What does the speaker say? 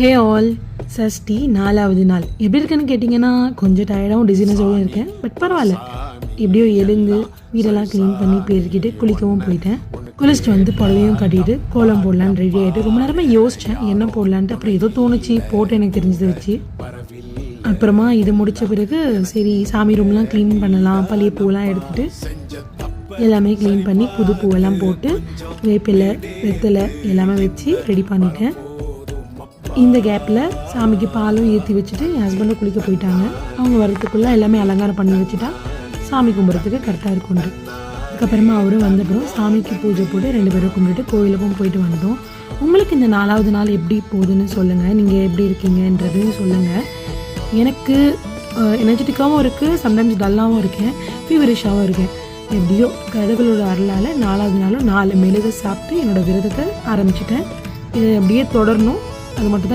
Hey all Sashti நாலாவது நாள். எப்படி இருக்குன்னு கேட்டிங்கன்னா கொஞ்சம் டயர்டாகவும் டிசைனஸாகவும் இருக்கேன் பட் பரவாயில்ல. எப்படியோ எழுந்து வீடெல்லாம் க்ளீன் பண்ணி பெருக்கிட்டு குளிக்கவும் போயிட்டேன். குளிச்சுட்டு வந்து புடவையும் கட்டிட்டு கோலம் போடலான்னு ரெடி ஆகிட்டு ரொம்ப நேரமாக யோசித்தேன் என்ன போடலான்ட்டு. அப்புறம் ஏதோ தோணுச்சு போட்டு எனக்கு தெரிஞ்சதை வச்சு. அப்புறமா இது முடித்த பிறகு சரி சாமி ரூம்லாம் க்ளீன் பண்ணலாம் பழைய பூவெல்லாம் எடுத்துட்டு எல்லாமே க்ளீன் பண்ணி புது பூவெல்லாம் போட்டு வேப்பிலை வெத்தலை எல்லாமே வச்சு ரெடி பண்ணிட்டேன். இந்த கேப்பில் சாமிக்கு பாலும் ஏற்றி வச்சுட்டு என் ஹஸ்பண்டும் குளிக்க போயிட்டாங்க. அவங்க வர்றதுக்குள்ளே எல்லாமே அலங்காரம் பண்ணி வச்சுட்டா சாமி கும்பிட்றதுக்கு கரெக்டாக இருக்கும் அதுக்கப்புறமா அவரும் வந்தப்புறம் சாமிக்கு பூஜை போட்டு ரெண்டு பேரும் கும்பிட்டுட்டு கோயிலுக்கும் போயிட்டு வந்தோம். உங்களுக்கு இந்த நாலாவது நாள் எப்படி போகுதுன்னு சொல்லுங்கள் நீங்கள் எப்படி இருக்கீங்கன்றதையும் சொல்லுங்கள் எனக்கு எனர்ஜெட்டிக்காகவும் இருக்குது சம்டைம்ஸ் டல்லாகவும் இருக்கேன் ஃபீவரிஷாகவும் இருக்கேன். எப்படியோ கதைகளோட அருளால் நாலாவது நாளும் நாலு மெழுகு சாப்பிட்டு என்னோடய விரதத்தை ஆரம்பிச்சிட்டேன். இதை அப்படியே தொடரணும். அது மட்டும்